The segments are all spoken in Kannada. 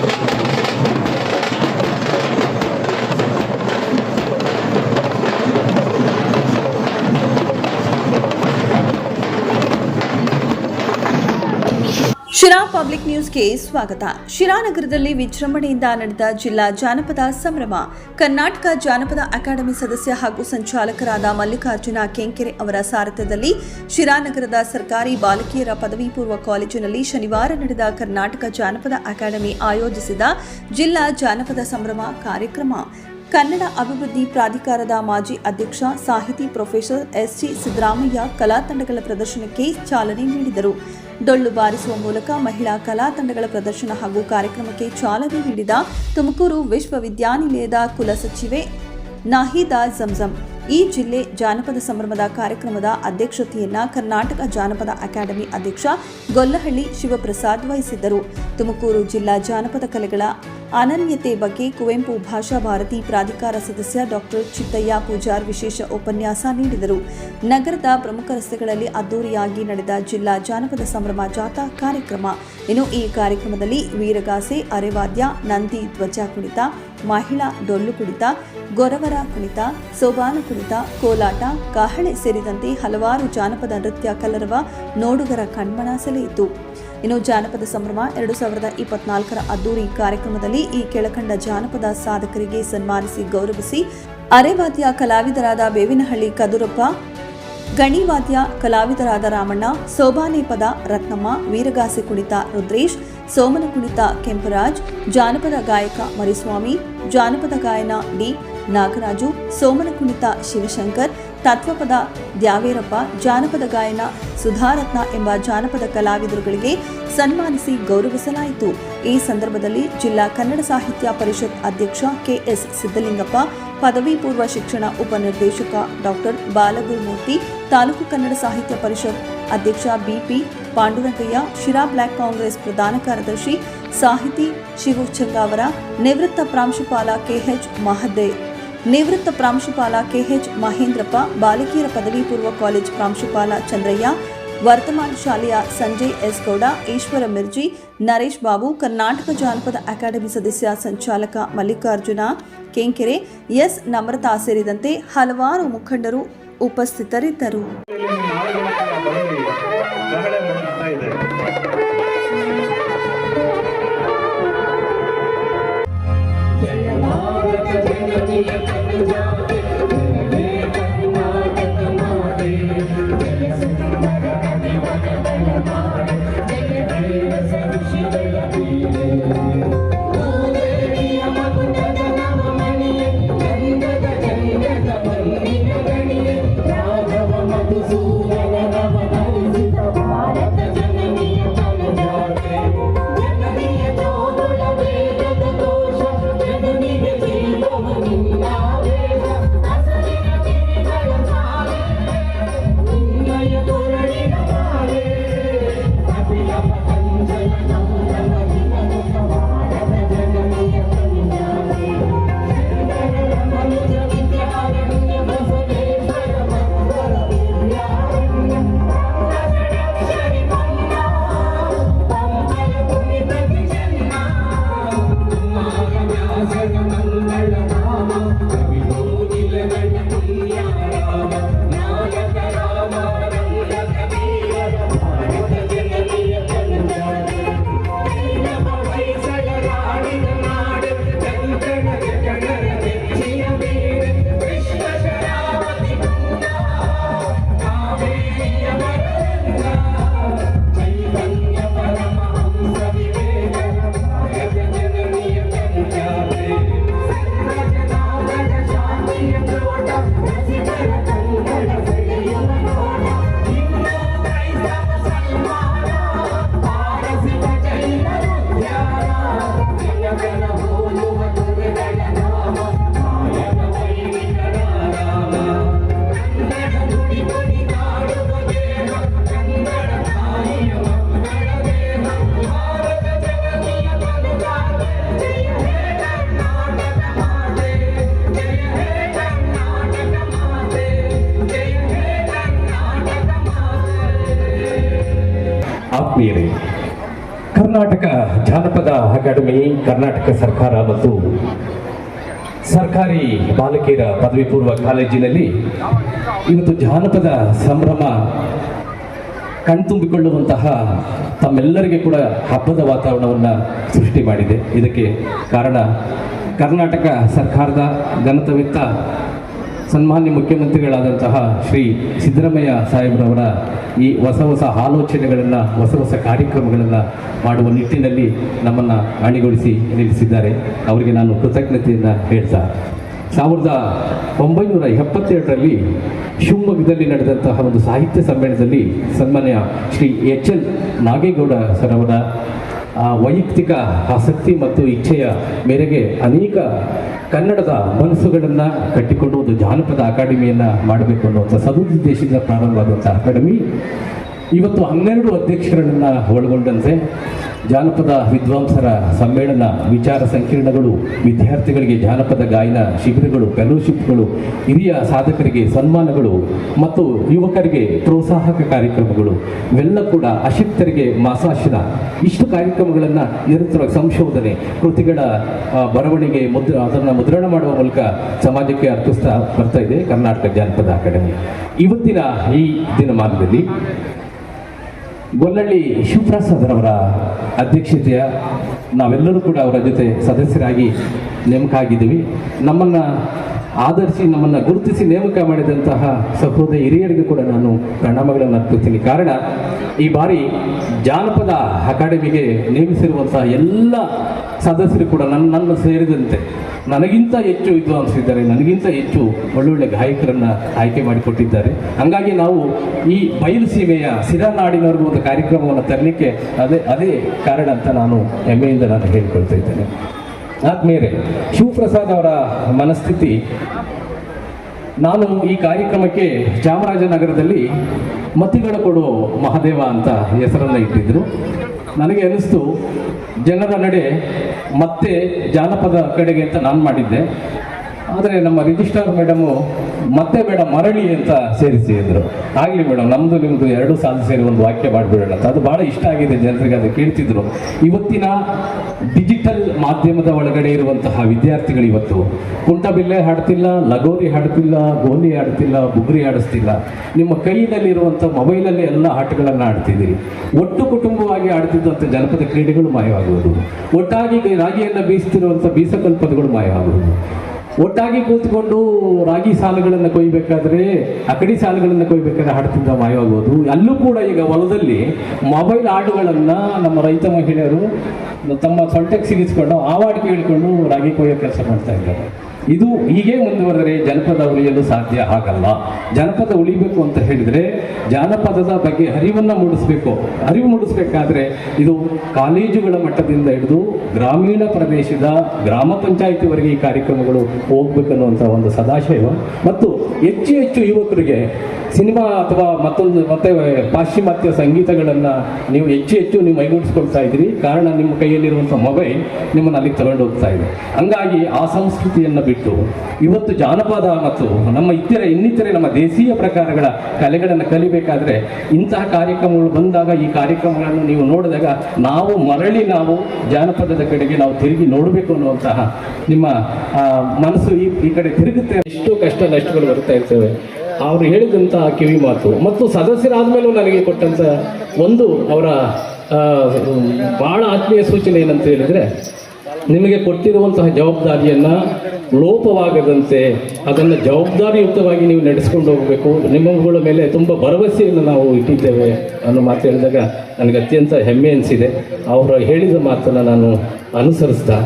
Thank you. ಶಿರಾ ಪಬ್ಲಿಕ್ ನ್ಯೂಸ್ಗೆ ಸ್ವಾಗತ. ಶಿರಾ ನಗರದಲ್ಲಿ ವಿಜೃಂಭಣೆಯಿಂದ ನಡೆದ ಜಿಲ್ಲಾ ಜಾನಪದ ಸಂಭ್ರಮ. ಕರ್ನಾಟಕ ಜಾನಪದ ಅಕಾಡೆಮಿ ಸದಸ್ಯ ಹಾಗೂ ಸಂಚಾಲಕರಾದ ಮಲ್ಲಿಕಾರ್ಜುನ ಕೆಂಕೆರೆ ಅವರ ಸಾರಥ್ಯದಲ್ಲಿ ಶಿರಾ ನಗರದ ಸರ್ಕಾರಿ ಬಾಲಕಿಯರ ಪದವಿ ಪೂರ್ವ ಕಾಲೇಜಿನಲ್ಲಿ ಶನಿವಾರ ನಡೆದ ಕರ್ನಾಟಕ ಜಾನಪದ ಅಕಾಡೆಮಿ ಆಯೋಜಿಸಿದ ಜಿಲ್ಲಾ ಜಾನಪದ ಸಂಭ್ರಮ ಕಾರ್ಯಕ್ರಮ. ಕನ್ನಡ ಅಭಿವೃದ್ಧಿ ಪ್ರಾಧಿಕಾರದ ಮಾಜಿ ಅಧ್ಯಕ್ಷ ಸಾಹಿತಿ ಪ್ರೊಫೆಸರ್ ಎಸ್ ಜಿ ಸಿದ್ದರಾಮಯ್ಯ ಕಲಾ ತಂಡಗಳ ಪ್ರದರ್ಶನಕ್ಕೆ ಚಾಲನೆ ನೀಡಿದರು. ಡೊಳ್ಳು ಬಾರಿಸುವ ಮೂಲಕ ಮಹಿಳಾ ಕಲಾ ತಂಡಗಳ ಪ್ರದರ್ಶನ ಹಾಗೂ ಕಾರ್ಯಕ್ರಮಕ್ಕೆ ಚಾಲನೆ ನೀಡಿದ ತುಮಕೂರು ವಿಶ್ವವಿದ್ಯಾನಿಲಯದ ಕುಲಸಚಿವೆ ನಾಹಿದಾ ಜಂಜಂ ಈ ಜಿಲ್ಲೆ ಜಾನಪದ ಸಂಭ್ರಮದ ಕಾರ್ಯಕ್ರಮದ ಅಧ್ಯಕ್ಷತೆಯನ್ನ ಕರ್ನಾಟಕ ಜಾನಪದ ಅಕಾಡೆಮಿ ಅಧ್ಯಕ್ಷ ಗೊಲ್ಲಹಳ್ಳಿ ಶಿವಪ್ರಸಾದ್ ವಹಿಸಿದ್ದರು. ತುಮಕೂರು ಜಿಲ್ಲಾ ಜಾನಪದ ಕಲೆಗಳ ಅನನ್ಯತೆ ಬಗ್ಗೆ ಕುವೆಂಪು ಭಾಷಾ ಭಾರತಿ ಪ್ರಾಧಿಕಾರ ಸದಸ್ಯ ಡಾಕ್ಟರ್ ಚಿತ್ತಯ್ಯ ಪೂಜಾರ್ ವಿಶೇಷ ಉಪನ್ಯಾಸ ನೀಡಿದರು. ನಗರದ ಪ್ರಮುಖ ರಸ್ತೆಗಳಲ್ಲಿ ಅದ್ದೂರಿಯಾಗಿ ನಡೆದ ಜಿಲ್ಲಾ ಜಾನಪದ ಸಂಭ್ರಮ ಜಾಥಾ ಕಾರ್ಯಕ್ರಮ. ಇನ್ನು ಈ ಕಾರ್ಯಕ್ರಮದಲ್ಲಿ ವೀರಗಾಸೆ, ಅರೆವಾದ್ಯ, ನಂದಿ ಧ್ವಜ ಕುಣಿತ, ಮಹಿಳಾ ಡೊಳ್ಳು ಕುಣಿತ, ಗೊರವರ ಕುಣಿತ, ಸೋಬಾನ ಕುಣಿತ, ಕೋಲಾಟ, ಕಹಳೆ ಸೇರಿದಂತೆ ಹಲವಾರು ಜಾನಪದ ನೃತ್ಯ ಕಲರವ ನೋಡುಗರ ಕಣ್ಮನ ಸೆಳೆಯಿತು. ಇನ್ನು ಜಾನಪದ ಸಂಭ್ರಮ ಎರಡು ಸಾವಿರದ ಇಪ್ಪತ್ನಾಲ್ಕರ ಅದ್ದೂರಿ ಕಾರ್ಯಕ್ರಮದಲ್ಲಿ ಈ ಕೆಳಕಂಡ ಜಾನಪದ ಸಾಧಕರಿಗೆ ಸನ್ಮಾನಿಸಿ ಗೌರವಿಸಿ ಅರೆವಾದ್ಯ ಕಲಾವಿದರಾದ ಬೇವಿನಹಳ್ಳಿ ಕದುರಪ್ಪ, ಗಣಿವಾದ್ಯ ಕಲಾವಿದರಾದ ರಾಮಣ್ಣ, ಸೋಬಾನೆ ಪದ ರತ್ನಮ್ಮ, ವೀರಗಾಸೆ ಕುಣಿತ ರುದ್ರೇಶ್, ಸೋಮನ ಕುಣಿತ ಕೆಂಪರಾಜ್, ಜಾನಪದ ಗಾಯಕ ಮರಿಸ್ವಾಮಿ, ಜಾನಪದ ಗಾಯನ ಡಿ ನಾಗರಾಜು, ಸೋಮನ ಕುಣಿತ ಶಿವಶಂಕರ್ ತತ್ವಪದ ದ್ಯಾವೇರಪ್ಪ, ಜಾನಪದ ಗಾಯನ, ಸುಧಾರತ್ನ ಎಂಬ ಜಾನಪದ ಕಲಾವಿದರುಗಳಿಗೆ ಸನ್ಮಾನಿಸಿ ಗೌರವಿಸಲಾಯಿತು. ಈ ಸಂದರ್ಭದಲ್ಲಿ ಜಿಲ್ಲಾ ಕನ್ನಡ ಸಾಹಿತ್ಯ ಪರಿಷತ್ ಅಧ್ಯಕ್ಷ ಕೆಎಸ್ ಸಿದ್ದಲಿಂಗಪ್ಪ, ಪದವಿ ಪೂರ್ವ ಶಿಕ್ಷಣ ಉಪನಿರ್ದೇಶಕ ಡಾಕ್ಟರ್ ಬಾಲಗುರುಮೂರ್ತಿ, ತಾಲೂಕು ಕನ್ನಡ ಸಾಹಿತ್ಯ ಪರಿಷತ್ ಅಧ್ಯಕ್ಷ ಬಿಪಿ ಪಾಂಡುರಂಗಯ್ಯ, ಶಿರಾ ಬ್ಲಾಕ್ ಕಾಂಗ್ರೆಸ್ ಪ್ರಧಾನ ಕಾರ್ಯದರ್ಶಿ ಸಾಹಿತಿ ಶಿವು ಅವರ ನಿವೃತ್ತ ಪ್ರಾಂಶುಪಾಲ ಕೆಎಚ್ ಮಹದೇವ್. ನಿವೃತ್ತ ಪ್ರಾಂಶುಪಾಲ ಕೆಎಚ್ ಮಹೇಂದ್ರಪ್ಪ, ಬಾಲಕಿಯರ ಪದವಿ ಪೂರ್ವ ಕಾಲೇಜ್ ಪ್ರಾಂಶುಪಾಲ ಚಂದ್ರಯ್ಯ, ವರ್ತಮಾನ ಶಾಲೆಯ ಸಂಜಯ್ ಎಸ್ ಗೌಡ, ಈಶ್ವರ ಮಿರ್ಜಿ, ನರೇಶ್ ಬಾಬು, ಕರ್ನಾಟಕ ಜಾನಪದ ಅಕಾಡೆಮಿ ಸದಸ್ಯ ಸಂಚಾಲಕ ಮಲ್ಲಿಕಾರ್ಜುನ ಕೆಂಕೆರೆ, ಎಸ್ ನಮ್ರತಾ ಸೇರಿದಂತೆ ಹಲವಾರು ಮುಖಂಡರು ಉಪಸ್ಥಿತರಿದ್ದರು. ಕರ್ನಾಟಕ ಜಾನಪದ ಅಕಾಡೆಮಿ, ಕರ್ನಾಟಕ ಸರ್ಕಾರ ಮತ್ತು ಸರ್ಕಾರಿ ಬಾಲಕಿಯರ ಪದವಿ ಪೂರ್ವ ಕಾಲೇಜಿನಲ್ಲಿ ಇವತ್ತು ಜಾನಪದ ಸಂಭ್ರಮ ಕಣ್ತುಂಬಿಕೊಳ್ಳುವಂತಹ ತಮ್ಮೆಲ್ಲರಿಗೆ ಕೂಡ ಹಬ್ಬದ ವಾತಾವರಣವನ್ನು ಸೃಷ್ಟಿ ಮಾಡಿದೆ. ಇದಕ್ಕೆ ಕಾರಣ ಕರ್ನಾಟಕ ಸರ್ಕಾರದ ಘನತವಿತ್ತ ಸನ್ಮಾನ್ಯ ಮುಖ್ಯಮಂತ್ರಿಗಳಾದಂತಹ ಶ್ರೀ ಸಿದ್ದರಾಮಯ್ಯ ಸಾಹೇಬ್ರವರ ಈ ಹೊಸ ಹೊಸ ಆಲೋಚನೆಗಳನ್ನು, ಹೊಸ ಹೊಸ ಕಾರ್ಯಕ್ರಮಗಳನ್ನು ಮಾಡುವ ನಿಟ್ಟಿನಲ್ಲಿ ನಮ್ಮನ್ನು ಅಣಿಗೊಳಿಸಿ ನಿಲ್ಲಿಸಿದ್ದಾರೆ. ಅವರಿಗೆ ನಾನು ಕೃತಜ್ಞತೆಯನ್ನು ಹೇಳ್ತಾ ಸಾವಿರದ ಒಂಬೈನೂರ ಎಪ್ಪತ್ತೆರಡರಲ್ಲಿ ಶಿವಮೊಗ್ಗದಲ್ಲಿ ನಡೆದಂತಹ ಒಂದು ಸಾಹಿತ್ಯ ಸಮ್ಮೇಳನದಲ್ಲಿ ಸನ್ಮಾನ್ಯ Shri H L Nagegowda sir ಅವರ ವೈಯಕ್ತಿಕ ಆಸಕ್ತಿ ಮತ್ತು ಇಚ್ಛೆಯ ಮೇರೆಗೆ ಅನೇಕ ಕನ್ನಡದ ಮನಸ್ಸುಗಳನ್ನು ಕಟ್ಟಿಕೊಂಡು ಒಂದು ಜಾನಪದ ಅಕಾಡೆಮಿಯನ್ನು ಮಾಡಬೇಕು ಅನ್ನುವಂಥ ಸದುದ್ದೇಶದಿಂದ ಪ್ರಾರಂಭವಾದಂಥ ಅಕಾಡೆಮಿ. ಇವತ್ತು ಹನ್ನೆರಡು ಅಧ್ಯಕ್ಷರನ್ನ ಒಳಗೊಂಡಂತೆ ಜಾನಪದ ವಿದ್ವಾಂಸರ ಸಮ್ಮೇಳನ ವಿಚಾರ ಸಂಕಿರಣಗಳು, ವಿದ್ಯಾರ್ಥಿಗಳಿಗೆ ಜಾನಪದ ಗಾಯನ ಶಿಬಿರಗಳು ಫೆಲೋಶಿಪ್ಗಳು ಹಿರಿಯ ಸಾಧಕರಿಗೆ ಸನ್ಮಾನಗಳು ಮತ್ತು ಯುವಕರಿಗೆ ಪ್ರೋತ್ಸಾಹಕ ಕಾರ್ಯಕ್ರಮಗಳು. ಇವೆಲ್ಲ ಕೂಡ ಅಶಕ್ತರಿಗೆ ಮಾಸಾಶನ. ಇಷ್ಟು ಕಾರ್ಯಕ್ರಮಗಳನ್ನು ನಿರಂತರ ಸಂಶೋಧನೆ, ಕೃತಿಗಳ ಬರವಣಿಗೆ, ಮುದ್ರ, ಅದನ್ನು ಮುದ್ರಣ ಮಾಡುವ ಮೂಲಕ ಸಮಾಜಕ್ಕೆ ಅರ್ಪಿಸ್ತಾ ಬರ್ತಾ ಇದೆ ಕರ್ನಾಟಕ ಜಾನಪದ ಅಕಾಡೆಮಿ. ಇವತ್ತಿನ ಈ ದಿನಮಾನದಲ್ಲಿ ಗೊಲ್ಲಳ್ಳಿ ಶಿವಪ್ರಸಾದರವರ ಅಧ್ಯಕ್ಷತೆಯ ನಾವೆಲ್ಲರೂ ಕೂಡ ಅವರ ಜೊತೆ ಸದಸ್ಯರಾಗಿ ನೇಮಕ ಆಗಿದ್ದೀವಿ ನಮ್ಮನ್ನು ಆಧರಿಸಿ ನಮ್ಮನ್ನು ಗುರುತಿಸಿ ನೇಮಕ ಮಾಡಿದಂತಹ ಸಹೋದರ ಹಿರಿಯರಿಗೂ ಕೂಡ ನಾನು ಪ್ರಣಾಮಗಳನ್ನು ಅರ್ಪಿಸ್ತೀನಿ. ಕಾರಣ, ಈ ಬಾರಿ ಜಾನಪದ ಅಕಾಡೆಮಿಗೆ ನೇಮಿಸಿರುವಂತಹ ಎಲ್ಲ ಸದಸ್ಯರು ಕೂಡ ನನ್ನ ನನ್ನ ಸೇರಿದಂತೆ ನನಗಿಂತ ಹೆಚ್ಚು ವಿದ್ವಾಂಸಿದ್ದಾರೆ ನನಗಿಂತ ಹೆಚ್ಚು ಒಳ್ಳೊಳ್ಳೆ ಗಾಯಕರನ್ನ ಆಯ್ಕೆ ಮಾಡಿಕೊಟ್ಟಿದ್ದಾರೆ. ಹಾಗಾಗಿ ನಾವು ಈ ಬಯಲುಸೀಮೆಯ ಸೀಮೆಯ ಸಿರಾನಾಡಿನವರೆಗೂ ಒಂದು ಕಾರ್ಯಕ್ರಮವನ್ನು ತರಲಿಕ್ಕೆ ಅದೇ ಅದೇ ಕಾರಣ ಅಂತ ನಾನು ಹೆಮ್ಮೆಯಿಂದ ನಾನು ಹೇಳಿಕೊಳ್ತಾ ಇದ್ದೇನೆ. ಆದ್ಮೇಲೆ ಶಿವಪ್ರಸಾದ್ ಅವರ ಮನಸ್ಥಿತಿ. ನಾನು ಈ ಕಾರ್ಯಕ್ರಮಕ್ಕೆ ಚಾಮರಾಜನಗರದಲ್ಲಿ ಮತಿಗಳ ಕೊಡು ಮಹಾದೇವ ಅಂತ ಹೆಸರನ್ನು ಇಟ್ಟಿದ್ರು. ನನಗೆ ಅನಿಸ್ತು, ಜನರ ನಡೆ ಮತ್ತೆ ಜಾನಪದ ಕಡೆಗೆ ಅಂತ ನಾನು ಮಾಡಿದ್ದೆ. ಆದರೆ ನಮ್ಮ ರಿಜಿಸ್ಟ್ರಾರ್ ಮೇಡಮು ಮತ್ತೆ ಬೇಡ ಮರಳಿ ಅಂತ ಸೇರಿಸಿ ಅಂದರು. ಆಗಲಿ ಮೇಡಮ್ ನಮ್ಮದು ನಿಮ್ಮದು ಎರಡು ಸಾಲು ಸೇರಿ ಒಂದು ವಾಕ್ಯ ಮಾಡಿಬಿಡೋಣ ಅಂತ. ಅದು ಭಾಳ ಇಷ್ಟ ಆಗಿದೆ ಜನರಿಗೆ ಅದು ಕೇಳ್ತಿದ್ರು. ಇವತ್ತಿನ ಡಿಜಿಟಲ್ ಮಾಧ್ಯಮದ ಒಳಗಡೆ ಇರುವಂತಹ ವಿದ್ಯಾರ್ಥಿಗಳು ಇವತ್ತು, ಕುಂಟಬಿಲ್ಲೆ ಹಾಡ್ತಿಲ್ಲ, ಲಗೋರಿ ಹಾಡ್ತಿಲ್ಲ, ಗೋಲಿ ಆಡ್ತಿಲ್ಲ ಬುಗುರಿ ಆಡಿಸ್ತಿಲ್ಲ ನಿಮ್ಮ ಕೈಯಲ್ಲಿರುವಂಥ ಮೊಬೈಲಲ್ಲಿ ಎಲ್ಲ ಆಟಗಳನ್ನು ಆಡ್ತಿದ್ದೀರಿ ಒಟ್ಟು ಕುಟುಂಬವಾಗಿ ಆಡ್ತಿದ್ದಂಥ ಜನಪದ ಕ್ರೀಡೆಗಳು ಮಾಯವಾಗುವುದು. ಒಟ್ಟಾಗಿ ರಾಗಿಯನ್ನು ಬೀಸ್ತಿರುವಂಥ ಬೀಸಕಲ್ಪದಗಳು ಮಾಯವಾಗುವುದು. ಒಟ್ಟಾಗಿ ಕೂತ್ಕೊಂಡು ರಾಗಿ ಸಾಲುಗಳನ್ನು ಕೊಯ್ಬೇಕಾದ್ರೆ, ಅಕಡಿ ಸಾಲುಗಳನ್ನು ಕೊಯ್ಬೇಕಾದ್ರೆ ಹಾಡ್ತಿದ್ದ ಮಾಯವಾಗುವುದು ಅಲ್ಲೂ ಕೂಡ ಈಗ ಹೊಲದಲ್ಲಿ ಮೊಬೈಲ್ ಹಾಡುಗಳನ್ನು ನಮ್ಮ ರೈತ ಮಹಿಳೆಯರು ತಮ್ಮ ಸೊಂಟಕ್ಕೆ ಸಿಗಿಸ್ಕೊಂಡು ಆವಾಡ್ ಕೇಳಿಕೊಂಡು ರಾಗಿ ಕೊಯ್ಯೋ ಕೆಲಸ ಮಾಡ್ತಾ ಇದ್ದಾರೆ. ಇದು ಹೀಗೆ ಮುಂದುವರೆದರೆ ಜನಪದ ಉಳಿಯಲು ಸಾಧ್ಯ ಆಗಲ್ಲ. ಜನಪದ ಉಳಿಬೇಕು ಅಂತ ಹೇಳಿದರೆ ಜಾನಪದದ ಬಗ್ಗೆ ಅರಿವನ್ನು ಮೂಡಿಸ್ಬೇಕು. ಅರಿವು ಮೂಡಿಸ್ಬೇಕಾದ್ರೆ ಇದು ಕಾಲೇಜುಗಳ ಮಟ್ಟದಿಂದ ಹಿಡಿದು ಗ್ರಾಮೀಣ ಪ್ರದೇಶದ ಗ್ರಾಮ ಪಂಚಾಯಿತಿವರೆಗೆ ಈ ಕಾರ್ಯಕ್ರಮಗಳು ಹೋಗ್ಬೇಕನ್ನುವಂಥ ಒಂದು ಸದಾಶಯ. ಮತ್ತು ಹೆಚ್ಚು ಹೆಚ್ಚು ಯುವಕರಿಗೆ ಸಿನಿಮಾ ಅಥವಾ ಮತ್ತೊಂದು ಮತ್ತೆ ಪಾಶ್ಚಿಮಾತ್ಯ ಸಂಗೀತಗಳನ್ನು ನೀವು ಹೆಚ್ಚು ಹೆಚ್ಚು ನೀವು ಮೈಗೂಡಿಸ್ಕೊಳ್ತಾ ಇದ್ದೀರಿ. ಕಾರಣ ನಿಮ್ಮ ಕೈಯಲ್ಲಿರುವಂಥ ಮೊಬೈಲ್ ನಿಮ್ಮನ್ನು ಅಲ್ಲಿಗೆ ತಗೊಂಡು ಹೋಗ್ತಾ ಇದೆ. ಹಂಗಾಗಿ ಆ ಸಂಸ್ಕೃತಿಯನ್ನು ಬಿಟ್ಟು ಇವತ್ತು ಜಾನಪದ ಮತ್ತು ನಮ್ಮ ಇತರ ಇನ್ನಿತರೆ ನಮ್ಮ ದೇಶೀಯ ಪ್ರಕಾರಗಳ ಕಲೆಗಳನ್ನು ಕಲಿಬೇಕಾದ್ರೆ ಇಂತಹ ಕಾರ್ಯಕ್ರಮಗಳು ಬಂದಾಗ ಈ ಕಾರ್ಯಕ್ರಮಗಳನ್ನು ನೀವು ನೋಡಿದಾಗ ನಾವು ಮರಳಿ ನಾವು ಜಾನಪದದ ಕಡೆಗೆ ನಾವು ತಿರುಗಿ ನೋಡಬೇಕು ಅನ್ನುವಂತಹ ನಿಮ್ಮ ಮನಸ್ಸು ಈ ಈ ಕಡೆ ತಿರುಗುತ್ತೆ. ಎಷ್ಟು ಕಷ್ಟ ನಷ್ಟಗಳು ಬರ್ತಾ ಇರ್ತವೆ. ಅವರು ಹೇಳಿದಂತಹ ಕಿವಿ ಮಾತು ಮತ್ತು ಸದಸ್ಯರಾದ ಮೇಲೂ ನನಗೆ ಕೊಟ್ಟಂಥ ಒಂದು ಅವರ ಬಹಳ ಆತ್ಮೀಯ ಸೂಚನೆ ಏನಂತ ಹೇಳಿದರೆ ನಿಮಗೆ ಕೊಟ್ಟಿರುವಂತಹ ಜವಾಬ್ದಾರಿಯನ್ನು ಲೋಪವಾಗದಂತೆ ಅದನ್ನು ಜವಾಬ್ದಾರಿಯುತವಾಗಿ ನೀವು ನಡೆಸ್ಕೊಂಡು ಹೋಗಬೇಕು. ನಿಮ್ಮಗಳ ಮೇಲೆ ತುಂಬ ಭರವಸೆಯನ್ನು ನಾವು ಇಟ್ಟಿದ್ದೇವೆ ಅನ್ನೋ ಮಾತು ಹೇಳಿದಾಗ ನನಗೆ ಅತ್ಯಂತ ಹೆಮ್ಮೆ ಅನಿಸಿದೆ. ಅವರು ಹೇಳಿದ ಮಾತನ್ನು ನಾನು ಅನುಸರಿಸ್ತಾ.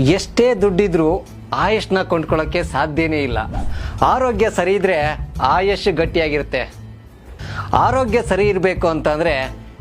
ಎಷ್ಟೇ ದುಡ್ಡಿದ್ರೂ ಆಯುಷ್ನ ಕೊಂಡ್ಕೊಳ್ಳೋಕ್ಕೆ ಸಾಧ್ಯನೇ ಇಲ್ಲ. ಆರೋಗ್ಯ ಸರಿ ಇದ್ರೆ ಆಯುಷ್ ಗಟ್ಟಿಯಾಗಿರುತ್ತೆ. ಆರೋಗ್ಯ ಸರಿ ಇರಬೇಕು ಅಂತಂದ್ರೆ